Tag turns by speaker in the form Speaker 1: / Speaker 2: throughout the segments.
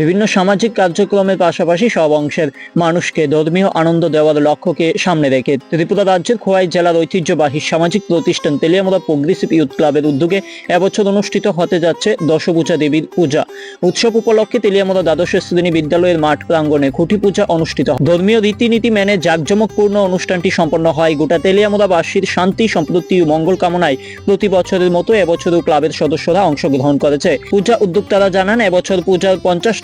Speaker 1: বিভিন্ন সামাজিক কার্যক্রমের পাশাপাশি সব অংশের মানুষকে ধর্মীয় আনন্দ দেওয়ার লক্ষ্যকে সামনে রেখে ত্রিপুরা রাজ্যের খোয়াই জেলার ঐতিহ্যবাহী সামাজিক প্রতিষ্ঠান তেলিয়ামুড়া প্রোগ্রেসিভ ইউথ ক্লাবের উদ্যোগে এবছর অনুষ্ঠিত হতে যাচ্ছে দশপূজা দেবীর পূজা। উৎসব উপলক্ষে তেলিয়ামুড়া দ্বাদশ শ্রেণি বিদ্যালয়ের মাঠ প্রাঙ্গণে খুঁটি পূজা অনুষ্ঠিত ধর্মীয় রীতিনীতি মেনে জাঁকজমকপূর্ণ অনুষ্ঠানটি সম্পন্ন হয় গোটা তেলিয়ামুড়াবাসীর শান্তি, সম্প্রতি ও মঙ্গল কামনায়। প্রতি বছরের মতো এবছরও ক্লাবের সদস্যরা অংশগ্রহণ করেছে। পূজা উদ্যোক্তারা জানান, এবছর পূজার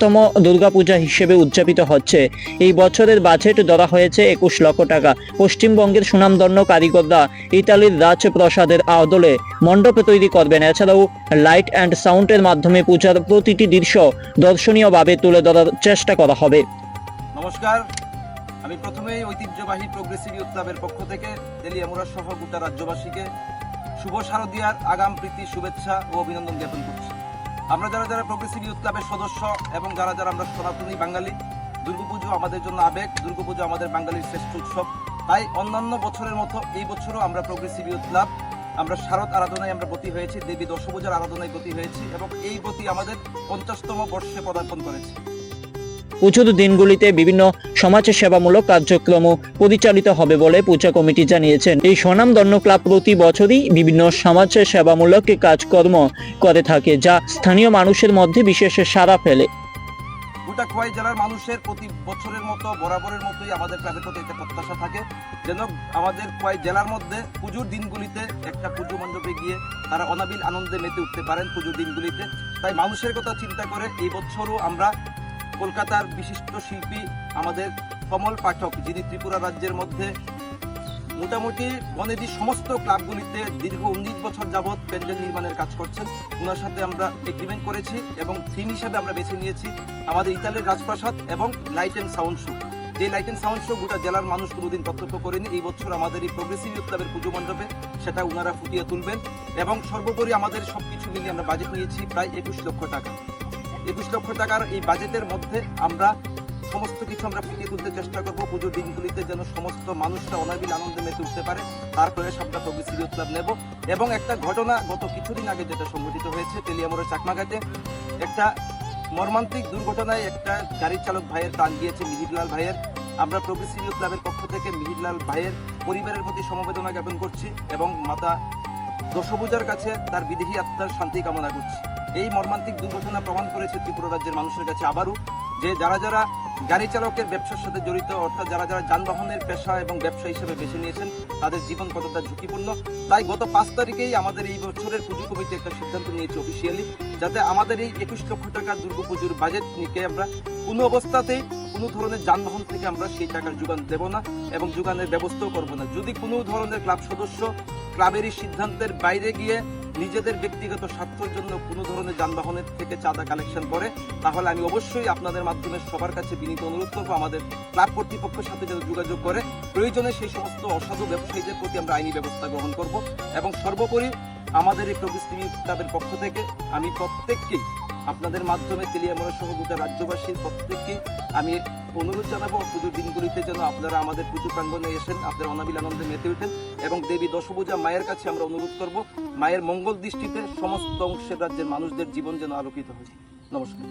Speaker 1: পঞ্চাশতম দুর্গাপূজা হিসেবে উদযাপিত হচ্ছে। এই বছরের বাজেট ধরা হয়েছে একুশ লক্ষ টাকা। পশ্চিমবঙ্গের সুনামধন্য কারিগররা ইতালির রাজপ্রসাদের আদলে মণ্ডপে তৈরি করবেন। এছাড়াও লাইট অ্যান্ড সাউন্ডের মাধ্যমে পূজার প্রতিটি দৃশ্য দর্শনীয়ভাবে তুলে ধরার চেষ্টা করা হবে।
Speaker 2: নমস্কার। আমি প্রথমেই ঐতিহ্যবাহী প্রোগ্রেসিভ ইউথ পক্ষ থেকে তেলিয়ামুড়া সহ গোটা রাজ্যবাসীকে শুভ শারদিয়ার আগাম প্রীতি, শুভেচ্ছা ও অভিনন্দন জ্ঞাপন করছি। আমরা যারা যারা প্রগ্রেসিভ ইউথ ক্লাবের সদস্য এবং যারা যারা আমরা সনাতনী বাঙালি দুর্গাপুজো আমাদের জন্য আবেগ দুর্গাপুজো আমাদের বাঙালির শ্রেষ্ঠ উৎসব। তাই অন্যান্য বছরের মতো এই বছরও আমরা প্রগ্রেসিভ ইউথ ক্লাব, আমরা শারদ আরাধনায় আমরা গতি হয়েছি, দেবী দশভূজার আরাধনায় গতি হয়েছি এবং এই গতি আমাদের পঞ্চাশতম বর্ষে পদার্পণ করেছে।
Speaker 1: পুজোর দিনগুলিতে বিভিন্ন সমাজ সেবামূলক কার্যক্রম পরিচালিত হবে বলে পূজা কমিটি জানিয়েছেন। এই স্বনামধন্য ক্লাব প্রতি বছরই বিভিন্ন সমাজ সেবামূলক কাজকর্ম করে থাকে, যা স্থানীয় মানুষের মধ্যে বিশেষ সাড়া ফেলে।
Speaker 2: গোটা খোয়াই জেলার মানুষের প্রতি বছরের মতো, বরাবরের মতোই আমাদের ক্লাবের প্রতি একটা প্রত্যাশা থাকে। যেন আমাদের খোয়াই জেলার মধ্যে পুজোর দিনগুলিতে একটা পুজো মণ্ডপে গিয়ে তারা অনাবিল আনন্দে মেতে উঠতে পারেন পুজোর দিনগুলিতে। তাই মানুষের কথা চিন্তা করে এই বছরও আমরা কলকাতার বিশিষ্ট শিল্পী আমাদের কমল পাঠক, যিনি ত্রিপুরা রাজ্যের মধ্যে মোটামুটি বনেদি সমস্ত ক্লাবগুলিতে দীর্ঘ উনিশ বছর যাবৎ প্যান্ডেল নির্মাণের কাজ করছেন। ওনার সাথে আমরা এগ্রিমেন্ট করেছি এবং থিম হিসাবে আমরা বেছে নিয়েছি আমাদের ইতালির রাজপ্রাসাদ এবং লাইট অ্যান্ড সাউন্ড শো যে লাইট অ্যান্ড সাউন্ড শো গোটা জেলার মানুষ কোনোদিন প্রত্যক্ষ করেনি। এই বছর আমাদের এই প্রোগ্রেসিভ ক্লাবের পুজো মণ্ডপে সেটা ওনারা ফুটিয়ে তুলবেন এবং সর্বোপরি আমাদের সব কিছু মিলিয়ে আমরা বাজেট নিয়েছি প্রায় একুশ লক্ষ টাকা। একুশ লক্ষ টাকার এই বাজেটের মধ্যে আমরা সমস্ত কিছু আমরা ফুটিয়ে তুলতে চেষ্টা করব। পুজোর দিনগুলিতে যেন সমস্ত মানুষরা অনাবিল আনন্দে মেতে উঠতে পারে, তার প্রয়াস আমরা ইউথ ক্লাব নেব। এবং একটা ঘটনা, গত কিছুদিন আগে যেটা সংঘটিত হয়েছে তেলিয়ামোড়ের চাকমাঘাটে, একটা মর্মান্তিক দুর্ঘটনায় একটা গাড়ির চালক ভাইয়ের প্রাণ গিয়েছে, মিহিরলাল ভাইয়ের। আমরা প্রগ্রেসিভ ইউথ ক্লাবের পক্ষ থেকে মিহিরলাল ভাইয়ের পরিবারের প্রতি সমবেদনা জ্ঞাপন করছি এবং মাতা দশভূজার কাছে তার বিদেহী আত্মার শান্তি কামনা করছি। এই মর্মান্তিক দুর্ঘটনা প্রমাণ করেছে ত্রিপুরা রাজ্যের মানুষের কাছে আবারও যে যারা যারা গাড়ি চালকের ব্যবসার সাথে জড়িত, অর্থাৎ যারা যারা যানবাহনের পেশা এবং ব্যবসা হিসেবে বেছে নিয়েছেন, তাদের জীবন কতটা ঝুঁকিপূর্ণ। তাই গত পাঁচ তারিখেই আমাদের এই বছরের পুজো কমিটি একটা সিদ্ধান্ত নিয়েছে অফিসিয়ালি যাতে আমাদের এই একুশ লক্ষ টাকা দুর্গাপুজোর বাজেট নিকে আমরা কোনো অবস্থাতেই কোনো ধরনের যানবাহন থেকে আমরা সেই টাকার যোগান দেব না এবং যোগানের ব্যবস্থাও করব না। যদি কোনো ধরনের ক্লাব সদস্য ক্লাবেরই সিদ্ধান্তের বাইরে গিয়ে নিজেদের ব্যক্তিগত স্বার্থের জন্য কোনো ধরনের যানবাহনের থেকে চাঁদা কালেকশন করে তাহলে আমি অবশ্যই আপনাদের মাধ্যমে সবার কাছে বিনীত অনুরোধ করব আমাদের ক্লাব কর্তৃপক্ষের সাথে যাতে যোগাযোগ করে। প্রয়োজনে সেই সমস্ত অসাধু ব্যবসায়ীদের প্রতি আমরা আইনি ব্যবস্থা গ্রহণ করব এবং সর্বোপরি আমাদের এই প্রবিষ্টি ক্লাবের পক্ষ থেকে আমি প্রত্যেককেই আপনাদের মাধ্যমে তেলিয়ামরা সহ গোটা রাজ্যবাসীর প্রত্যেককে আমি অনুরোধ জানাব, পুজোর দিনগুলিতে যেন আপনারা আমাদের পুজো প্রাঙ্গণে এসেন, আপনার অনাবিল আনন্দে মেতে ওঠেন এবং দেবী দশভূজা মায়ের কাছে আমরা অনুরোধ করব, মায়ের মঙ্গল দৃষ্টিতে সমস্ত অংশের রাজ্যের মানুষদের জীবন যেন আলোকিত হয়। নমস্কার।